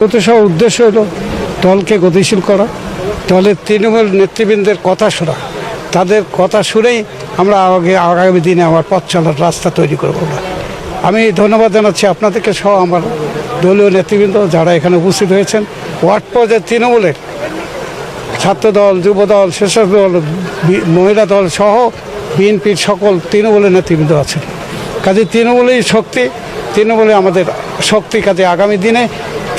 সহ উদ্দেশ্য হলো দলকে গতিশীল করা। দলের তৃণমূল নেতৃবৃন্দের কথা শোনা। তাদের কথা শুনেই আমরা আগে, আগামী দিনে আমার পথ চলার রাস্তা তৈরি করব। আমি ধন্যবাদ জানাচ্ছি আপনাদেরকে সহ আমার দলীয় নেতৃবৃন্দ যারা এখানে উপস্থিত হয়েছেন। ওয়ার্ড পর্যায়ে তৃণমূলের ছাত্রদল, যুবদল, স্বেচ্ছাসেবক দল মহিলা দল সহ বিএনপির সকল তৃণমূলের নেতৃবৃন্দ আছেন। কাজে তৃণমূলেই শক্তি, তৃণমূলে আমাদের শক্তি কাজে আগামী দিনে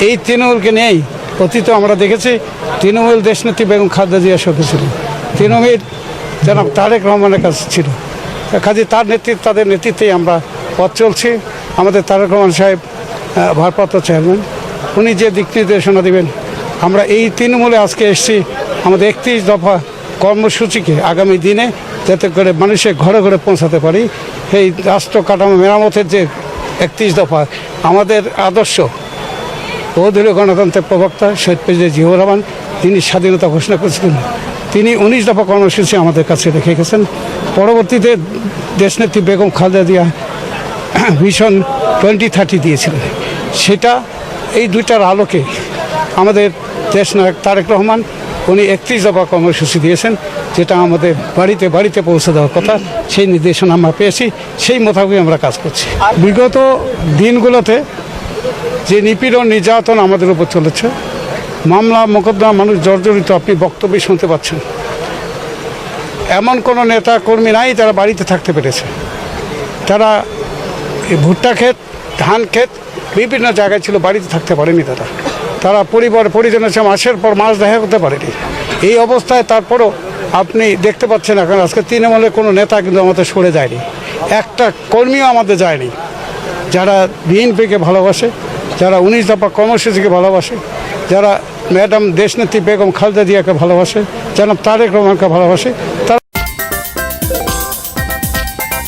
এই তৃণমূলকে নিয়েই অতীত আমরা দেখেছি, তৃণমূল দেশনেত্রী বেগম খালেদা জিয়া শক্তি ছিল। তৃণমূল জনাব তারেক রহমানের কাছে ছিল। কাজে তার নেতৃত্ব, তাদের নেতৃত্বেই আমরা পথ চলছি। আমাদের তারেক রহমান সাহেব ভারপ্রাপ্ত চেয়ারম্যান, উনি যে দিক নির্দেশনা দেবেন, আমরা এই তৃণমূলে আজকে এসেছি। আমাদের একত্রিশ দফা কর্মসূচিকে আগামী দিনে যাতে করে মানুষের ঘরে ঘরে পৌঁছাতে পারি। এই রাষ্ট্র কাঠামো মেরামতের যে একত্রিশ দফা, আমাদের আদর্শ বহুদলীয় গণতন্ত্রের প্রবক্তা শহীদ প্রেসিডেন্ট জিয়াউর রহমান, তিনি স্বাধীনতা ঘোষণা করেছিলেন। তিনি উনিশ দফা কর্মসূচি আমাদের কাছে রেখে গেছেন। পরবর্তীতে দেশনেত্রী Begum Khaleda Zia vision twenty thirty দিয়েছিলেন। সেটা এই দুইটার আলোকে আমাদের দেশ নায়ক তারেক রহমান, উনি একত্রিশ দফা কর্মসূচি দিয়েছেন, যেটা আমাদের বাড়িতে বাড়িতে পৌঁছে দেওয়ার কথা, সেই নির্দেশনা আমরা পেয়েছি, সেই মোতাবেক আমরা কাজ করছি। বিগত দিনগুলোতে যে নিপীড়ন নির্যাতন আমাদের উপর চলেছে, মামলা, মোকদ্দমা, মানুষ জর্জরিত, আপনি বক্তব্য শুনতে পাচ্ছেন। এমন কোনো নেতা কর্মী নাই যারা বাড়িতে থাকতে পেরেছে। তারা ভুট্টা ক্ষেত, ধান ক্ষেত বিভিন্ন জায়গায় ছিল, বাড়িতে থাকতে পারেনি তারা। তারা পরিবার, পরিজনের সঙ্গে মাসের পর মাস দেখা করতে পারেনি। এই অবস্থায় তারপরও আপনি দেখতে পাচ্ছেন এখন, আজকে তৃণমূলের কোনো নেতা কিন্তু আমাদের সরে যায়নি। একটা কর্মীও আমাদের যায়নি, যারা বিএনপিকে ভালোবাসে। যারা উনিশ দফা কর্মসূচিকে ভালোবাসে, যারা ম্যাডাম দেশনেত্রী বেগম খালদা দিয়াকে ভালোবাসে যারা তারেক রহমানকে ভালোবাসে, তারা